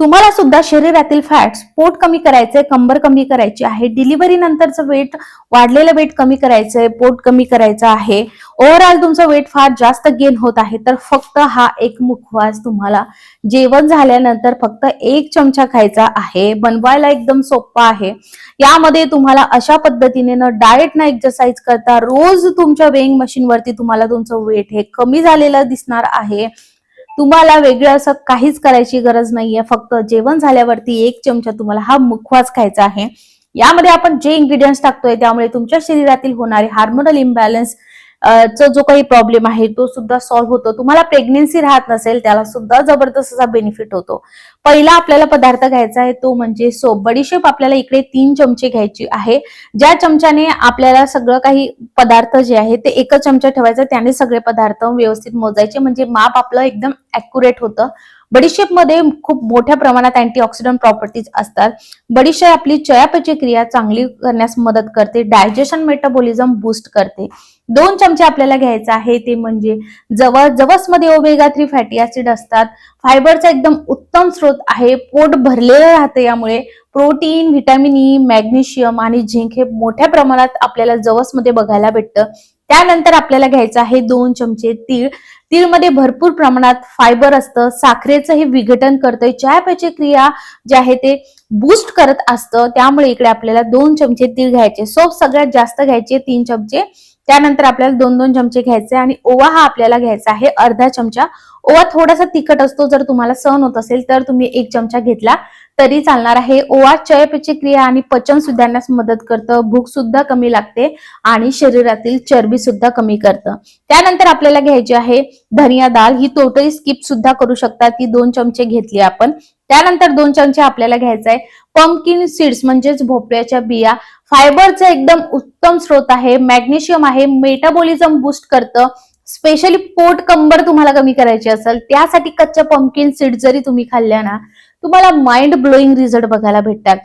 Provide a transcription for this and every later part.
तुम्हाला सुद्धा शरीरातील फॅट्स पोट कमी करायचंय कंबर कमी करायची आहे डिलिव्हरी नंतरचं वेट वाढलेलं वेट कमी करायचंय पोट कमी करायचं आहे. ओव्हरऑल तुमचं वेट फार जास्त गेन होत आहे तर फक्त हा एक मुखवास तुम्हाला जेवण झाल्यानंतर फक्त एक चमचा खायचा आहे. बनवायला एकदम सोपा आहे. यामध्ये तुम्हाला अशा पद्धतीने न डाएट ना एक्सरसाइज करता रोज तुमच्या वेइंग मशीनवरती तुम्हाला तुमचं वेट हे कमी झालेलं दिसणार आहे. तुम्हाला वेगळं असं काहीच करायची गरज नाहीये. फक्त जेवण झाल्यावरती एक चमचा तुम्हाला हा मुखवास खायचा आहे. यामध्ये आपण जे इन्ग्रेडियंट्स टाकतोय त्यामुळे तुमच्या शरीरातील होणारे हार्मोनल इम्बॅलन्स चा जो काही प्रॉब्लेम आहे तो सुद्धा सॉल्व्ह होतो. तुम्हाला प्रेग्नेन्सी राहत नसेल त्याला सुद्धा जबरदस्त असा बेनिफिट होतो. पहिला आपल्याला पदार्थ घ्यायचा आहे तो म्हणजे सोप बडीशेप आपल्याला इकडे तीन चमचे घ्यायची आहे. ज्या चमच्याने आपल्याला सगळं काही पदार्थ जे आहे ते एकच चमचा ठेवायचा त्याने सगळे पदार्थ व्यवस्थित मोजायचे. म्हणजे माप आपलं एकदम अॅक्युरेट होतं. बडीशेपमध्ये खूप मोठ्या प्रमाणात अँटीऑक्सिडंट प्रॉपर्टीज असतात. बडीशेप आपली चयापचय क्रिया चांगली करण्यास मदत करते. डायजेशन मेटाबॉलिझम बूस्ट करते. दोन चमचे आपल्याला घ्यायचं आहे ते म्हणजे जवळ जवसमध्ये ओमेगा थ्री फॅटी ऍसिड असतात. फायबरचा एकदम उत्तम स्रोत आहे. पोट भरलेलं राहतं यामुळे प्रोटीन व्हिटॅमिन ई मॅग्नेशियम आणि झिंक हे मोठ्या प्रमाणात आपल्याला जवसमध्ये बघायला भेटतं. त्यानंतर आपल्याला घ्यायचं आहे दोन चमचे तीळ. तीळमध्ये भरपूर प्रमाणात फायबर असतं. साखरेचं हे विघटन करतंय. चयापचय क्रिया जे आहे ते बूस्ट करत असतं. त्यामुळे इकडे आपल्याला दोन चमचे तीळ घ्यायचे. सोप सगळ्यात जास्त घ्यायचे तीन चमचे त्यानंतर आपल्याला दोन दोन चमचे घ्यायचे आणि ओवा हा आपल्याला घ्यायचा आहे अर्धा चमचा. ओवा थोडासा तिखट असतो जर तुम्हाला सहन होत असेल तर तुम्ही एक चमचा घेतला तरी चालणार आहे. ओवा चयपेची क्रिया आणि पचन सुधारण्यास मदत करतं भूक सुद्धा कमी लागते आणि शरीरातील चरबी सुद्धा कमी करतं. त्यानंतर आपल्याला घ्यायची आहे धनिया दाल ही टोटली स्किप सुद्धा करू शकता ती दोन चमचे घेतली आपण. त्यानंतर दोन चमचे आपल्याला घ्यायचा आहे पंपकिन सीड्स म्हणजेच भोपळ्याच्या बिया. फायबरचा एकदम उत्तम स्रोत आहे मॅग्नेशियम आहे मेटाबॉलिझम बूस्ट करतं. स्पेशली पोट कंबर तुम्हाला कमी करायची असेल त्यासाठी कच्च्या पंपकिन सीड जरी तुम्ही खाल्ल्या ना तुम्हाला माइंड ब्लोईंग रिझल्ट बघायला भेटतात.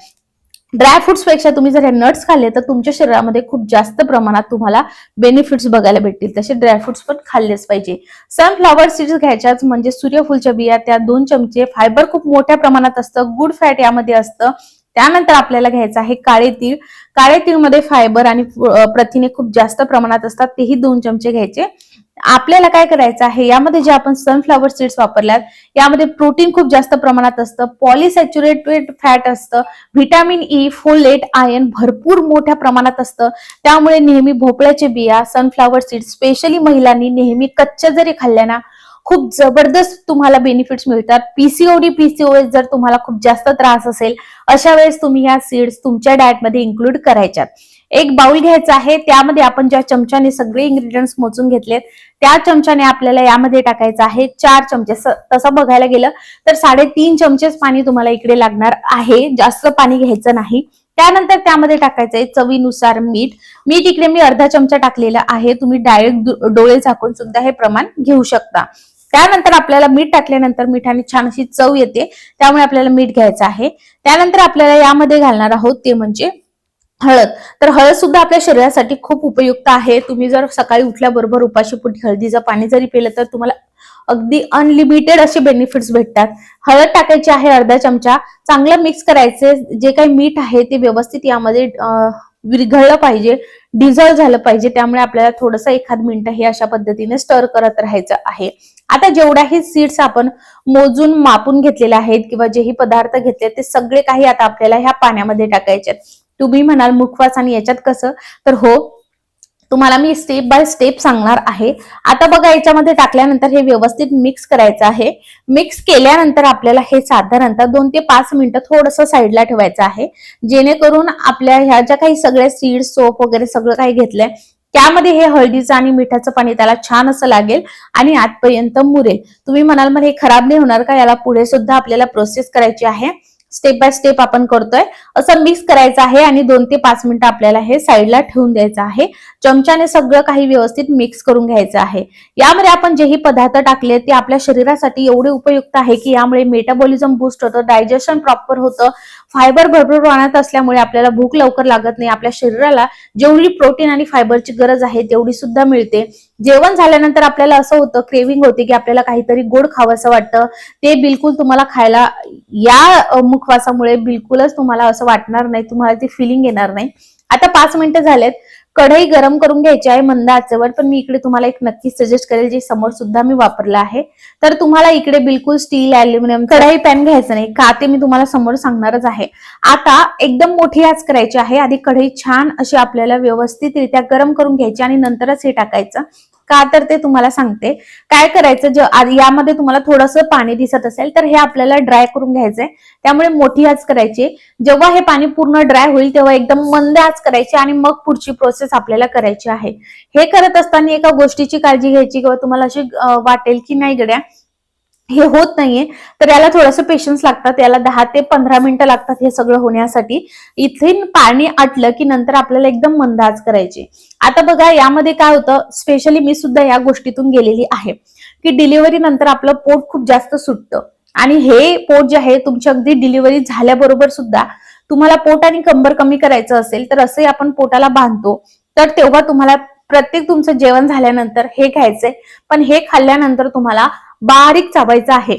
ड्रायफ्रुट्सपेक्षा तुम्ही जर हे नट्स खाल्ले तर तुमच्या शरीरामध्ये खूप जास्त प्रमाणात तुम्हाला बेनिफिट्स बघायला भेटतील. तसे ड्रायफ्रुट्स पण खाल्लेच पाहिजे. सनफ्लॉवर सीड्स घ्यायच्याच म्हणजे सूर्यफूलच्या बिया त्या दोन चमचे. फायबर खूप मोठ्या प्रमाणात असतं गुड फॅट यामध्ये असतं. त्यानंतर आपल्याला घ्यायचं आहे काळे तीळ. काळे तीळमध्ये फायबर आणि प्रथिने खूप जास्त प्रमाणात असतात तेही दोन चमचे घ्यायचे. आपल्याला काय करायचं आहे यामध्ये जे आपण सनफ्लॉवर सीड्स वापरल्यात यामध्ये प्रोटीन खूप जास्त प्रमाणात असतं पॉलिसॅच्युरेटेड फॅट असतं व्हिटॅमिन ई फोलेट आयर्न भरपूर मोठ्या प्रमाणात असतं. त्यामुळे नेहमी भोपळ्याचे बिया सनफ्लॉवर सीड्स स्पेशली महिलांनी नेहमी कच्च्या जरी खाल्ल्या ना खूप जबरदस्त तुम्हाला बेनिफिट्स मिळतात. पीसीओडी पीसीओएस जर तुम्हाला खूप जास्त त्रास असेल अशा वेळेस तुम्ही ह्या सीड्स तुमच्या डाएटमध्ये इन्क्लूड करायच्यात. एक बाउल घ्यायचा आहे त्यामध्ये आपण ज्या चमच्याने सगळे इन्ग्रेडियंट्स मोजून घेतलेत त्या चमच्याने आपल्याला यामध्ये टाकायचं आहे चार चमचे. तसं बघायला गेलं तर साडेतीन चमचेच पाणी तुम्हाला इकडे लागणार आहे. जास्त पाणी घ्यायचं नाही. त्यानंतर त्यामध्ये टाकायचं आहे चवीनुसार मीठ. मीठ इकडे मी अर्धा चमचा टाकलेला आहे. तुम्ही डायरेक्ट डोळे झाकून सुद्धा हे प्रमाण घेऊ शकता. त्यानंतर आपल्याला मीठ टाकल्यानंतर मिठाने छान अशी चव येते. त्यामुळे आपल्याला मीठ घ्यायचं आहे. त्यानंतर आपल्याला यामध्ये घालणार आहोत ते म्हणजे हळद. तर हळद सुद्धा आपल्या शरीरासाठी खूप उपयुक्त आहे. तुम्ही जर सकाळी उठल्याबरोबर उपाशी पुढे हळदीचं पाणी जरी पिलं तर तुम्हाला अगदी अनलिमिटेड असे बेनिफिट्स भेटतात. हळद टाकायची आहे अर्धा चमचा. चांगलं मिक्स करायचे. जे काही मीठ आहे ते व्यवस्थित यामध्ये विरघळलं पाहिजे. डिझॉल्व झालं पाहिजे. त्यामुळे आपल्याला थोडंसं एखाद मिनिट हे अशा पद्धतीने स्टर करत राहायचं आहे. आता जेवढ्याही सीड्स आपण मोजून मापून घेतलेले आहेत किंवा जेही पदार्थ घेतले ते सगळे काही आता आपल्याला ह्या पाण्यामध्ये टाकायचे तुम्ही म्हणाल मुखवास आणि याच्यात कसं? तर हो तुम्हाला मी स्टेप बाय स्टेप सांगणार आहे. आता बघा याच्यामध्ये टाकल्यानंतर हे व्यवस्थित मिक्स करायचं आहे. मिक्स केल्यानंतर आपल्याला हे साधारणतः दोन ते पाच मिनिटं थोडंसं साईडला ठेवायचं आहे. जेणेकरून आपल्या ह्या ज्या काही सगळ्या सीड सोप वगैरे सगळं काही घेतलंय त्यामध्ये हे हळदीचं आणि मिठाचं पाणी त्याला छान असं लागेल आणि आतपर्यंत मुरेल. तुम्ही म्हणाल मग हे खराब नाही होणार का? याला पुढे सुद्धा आपल्याला प्रोसेस करायची आहे. स्टेप बाय स्टेप आपण करतोय. असं मिक्स करायचं आहे आणि दोन ते पाच मिनिटं आपल्याला हे साईडला ठेवून द्यायचं आहे. चमच्याने सगळं काही व्यवस्थित मिक्स करून घ्यायचं आहे. यामध्ये आपण जेही पदार्थ टाकले ते आपल्या शरीरासाठी एवढे उपयुक्त आहे की यामुळे मेटाबॉलिझम बूस्ट होतं डायजेशन प्रॉपर होतं फायबर भरपूर प्रमाणात असल्यामुळे आपल्याला भूक लवकर लागत नाही. आपल्या शरीराला जेवढी प्रोटीन आणि फायबरची गरज आहे तेवढी सुद्धा मिळते. जेवण झाल्यानंतर आपल्याला असं होतं क्रेविंग होते की आपल्याला काहीतरी गोड खावंसं वाटतं. ते बिलकुल तुम्हाला खायला या मुखवासामुळे बिलकुलच तुम्हाला असं वाटणार नाही. तुम्हाला ती फिलिंग येणार नाही. आता पाच मिनिटं झालेत. कढई गरम करून घ्यायची आहे मंद आचेवर पण मी इकडे तुम्हाला एक नक्की सजेस्ट करेल जे समोर सुद्धा मी वापरलं आहे. तर तुम्हाला इकडे बिलकुल स्टील अल्युमिनियम कढई पॅन घ्यायचं नाही. का ते मी तुम्हाला समोर सांगणारच आहे. आता एकदम मोठी आच करायची आहे. आधी कढई छान अशी आपल्याला व्यवस्थितरित्या गरम करून घ्यायची आणि नंतरच हे टाकायचं. का तर ते तुम्हाला सांगते. काय करायचं जे यामध्ये तुम्हाला थोडंसं पाणी दिसत असेल तर हे आपल्याला ड्राय करून घ्यायचंय. त्यामुळे मोठी आच करायची. जेव्हा हे पाणी पूर्ण ड्राय होईल तेव्हा एकदम मंद आच करायची आणि मग पुढची प्रोसेस आपल्याला करायची आहे. हे करत असताना एका गोष्टीची काळजी घ्यायची किंवा तुम्हाला अशी वाटेल की नाही गड्या हे होत नाहीये. तर याला थोडंसं पेशन्स लागतात. याला दहा ते पंधरा मिनिटं लागतात हे सगळं होण्यासाठी. इथे पाणी आटलं की नंतर आपल्याला एकदम मंदाज करायचे. करायची आता बघा यामध्ये काय होतं? स्पेशली मी सुद्धा या गोष्टीतून गेलेली आहे. की डिलिव्हरी नंतर आपलं पोट खूप जास्त सुटतं. आणि हे पोट जे आहे तुमची अगदी डिलिव्हरी झाल्याबरोबर सुद्धा तुम्हाला पोट आणि कंबर कमी करायचं असेल तर असंही आपण पोटाला बांधतो. तर तेव्हा तुम्हाला प्रत्येक तुमचं जेवण झाल्यानंतर हे घ्यायचंय. पण हे खाल्ल्यानंतर तुम्हाला बारीक चावायचं आहे.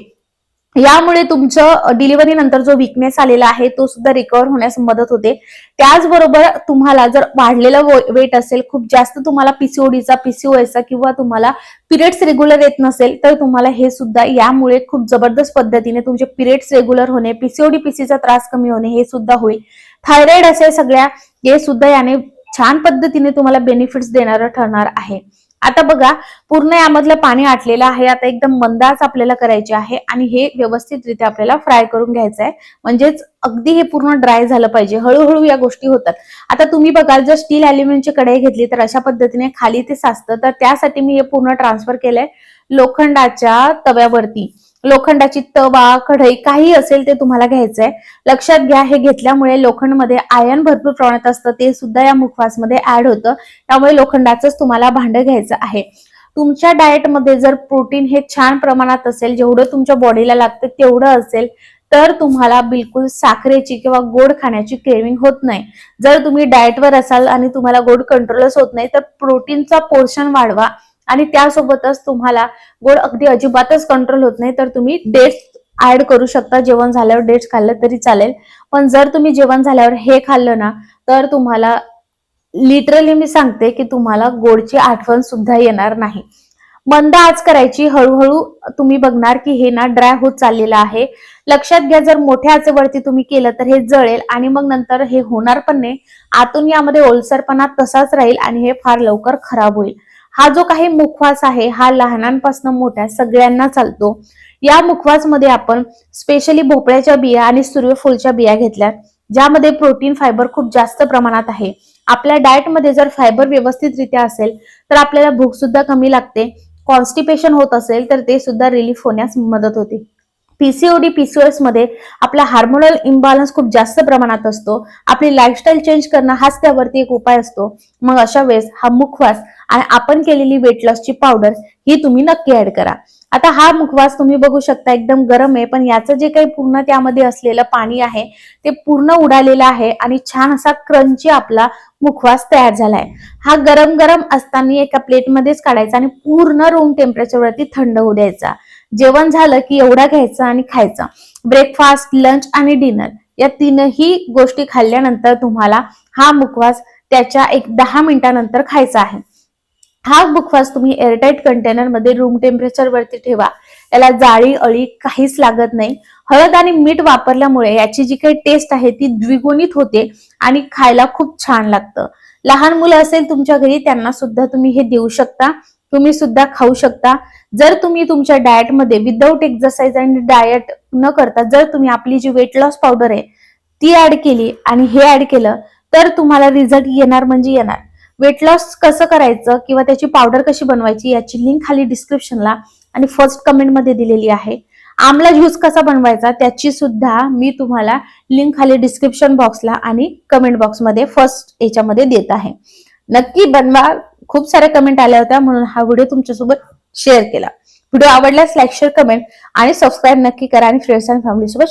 यामुळे तुमचं डिलिव्हरी नंतर जो विकनेस आलेला आहे तो सुद्धा रिकवर होण्यास मदत होते. त्याचबरोबर तुम्हाला जर वाढलेलं वेट असेल खूप जास्त तुम्हाला पीसीओडीचा पीसीओएसचा किंवा तुम्हाला पिरियड्स रेग्युलर येत नसेल तर तुम्हाला हे सुद्धा यामुळे खूप जबरदस्त पद्धतीने तुमचे पिरियड्स रेग्युलर होणे पीसीओडी पीसीचा त्रास कमी होणे हे सुद्धा होईल. थायरॉइड असेल सगळ्या हे सुद्धा याने छान पद्धतीने तुम्हाला बेनिफिट्स देणारं ठरणार आहे. आता बघा पूर्ण यामधलं पाणी आटलेलं आहे. आता एकदम मंदाच आपल्याला करायचे आहे आणि हे व्यवस्थितरित्या आपल्याला फ्राय करून घ्यायचं आहे म्हणजेच अगदी हे पूर्ण ड्राय झालं पाहिजे. हळूहळू या गोष्टी होतात. आता तुम्ही बघाल जर स्टील अल्युमिनियमची कढई घेतली तर अशा पद्धतीने खाली ते साचतं. तर त्यासाठी मी हे पूर्ण ट्रान्सफर केलंय लोखंडाच्या तव्यावरती. लोखंडाची तवा कढई काही असेल ते तुम्हाला घ्यायचंय. लक्षात घ्या हे घेतल्यामुळे लोखंडमध्ये आयन भरपूर प्रमाणात असतं. ते सुद्धा या मुखवासमध्ये ऍड होतं. त्यामुळे लोखंडाचंच तुम्हाला भांडं घ्यायचं आहे. तुमच्या डाएटमध्ये जर प्रोटीन हे छान प्रमाणात असेल जेवढं तुमच्या बॉडीला लागतं तेवढं असेल तर तुम्हाला बिलकुल साखरेची किंवा गोड खाण्याची क्रेविंग होत नाही. जर तुम्ही डाएटवर असाल आणि तुम्हाला गोड कंट्रोलच होत नाही तर प्रोटीनचा पोर्शन वाढवा. आणि त्यासोबतच तुम्हाला गोड अगदी अजिबातच कंट्रोल होत नाही तर तुम्ही डेट्स ऍड करू शकता. जेवण झाल्यावर डेट्स खाल्लं तरी चालेल. पण जर तुम्ही जेवण झाल्यावर हे खाल्लं ना तर तुम्हाला लिटरली मी सांगते की तुम्हाला गोडची आठवण सुद्धा येणार नाही. मंद आज करायची हळूहळू तुम्ही बघणार की हे ना ड्राय होत चाललेलं आहे. लक्षात घ्या जर मोठ्या आचेवरती तुम्ही केलं तर हे जळेल आणि मग नंतर हे होणार पण नाही. आतून यामध्ये ओलसरपणा तसाच राहील आणि हे फार लवकर खराब होईल. हा जो काही मुखवास आहे हा लहानांपासून मोठ्या सगळ्यांना चालतो. या मुखवासमध्ये आपण स्पेशली भोपळ्याच्या बिया आणि सूर्यफूलच्या बिया घेतल्या. ज्यामध्ये प्रोटीन फायबर खूप जास्त प्रमाणात आहे. आपल्या डाएटमध्ये जर फायबर व्यवस्थितरित्या असेल तर आपल्याला भूक सुद्धा कमी लागते. कॉन्स्टिपेशन होत असेल तर ते सुद्धा रिलीफ होण्यास मदत होते. पीसीओडी पीसीओएसमध्ये आपला हार्मोनल इम्बॅलन्स खूप जास्त प्रमाणात असतो. आपली लाईफस्टाईल चेंज करणं हाच त्यावरती एक उपाय असतो. मग अशा वेळेस हा मुखवास आणि आपण केलेली वेट लॉसची पावडर ही तुम्ही नक्की ऍड करा. आता हा मुखवास तुम्ही बघू शकता एकदम गरम आहे पण याचं जे काही पूर्ण त्यामध्ये असलेलं पाणी आहे ते पूर्ण उडालेलं आहे आणि छान असा क्रंची आपला मुखवास तयार झालाय. हा गरम गरम असताना एका प्लेटमध्येच काढायचा आणि पूर्ण रूम टेम्परेचरवरती थंड होऊ द्यायचा. जेवण झालं की एवढा घ्यायचा आणि खायचा. ब्रेकफास्ट लंच आणि डिनर या तीनही गोष्टी खाल्ल्यानंतर तुम्हाला हा मुखवास त्याच्या एक दहा मिनिटानंतर खायचा आहे. हा मुखवास तुम्ही एअरटाईट कंटेनरमध्ये रूम टेम्परेचर वरती ठेवा. याला जाळी अळी काहीच लागत नाही. हळद आणि मीठ वापरल्यामुळे याची जी काही टेस्ट आहे ती द्विगुणित होते आणि खायला खूप छान लागतं. लहान मुलं असेल तुमच्या घरी त्यांना सुद्धा तुम्ही हे देऊ शकता. तुम्ही सुद्धा खाऊ शकता. जर तुम्ही तुमच्या डाएटमध्ये विदाऊट एक्सरसाइज आणि डाएट न करता जर तुम्ही आपली जी वेट लॉस पावडर आहे ती ऍड केली आणि हे ऍड केलं तर तुम्हाला रिझल्ट येणार म्हणजे येणार. वेट लॉस कसं करायचं किंवा त्याची पावडर कशी बनवायची याची लिंक खाली डिस्क्रिप्शनला आणि फर्स्ट कमेंटमध्ये दिलेली आहे. आमला ज्यूस कसा बनवायचा त्याची सुद्धा मी तुम्हाला लिंक खाली डिस्क्रिप्शन बॉक्सला आणि कमेंट बॉक्समध्ये फर्स्ट याच्यामध्ये देत आहे. नक्की बनवा. खूप साऱ्या कमेंट आल्या होत्या म्हणून हा व्हिडिओ तुमच्यासोबत शेअर केला. व्हिडिओ आवडल्यास लाईक शेअर कमेंट आणि सबस्क्राईब नक्की करा आणि फ्रेंड्स अँड फॅमिली सोबत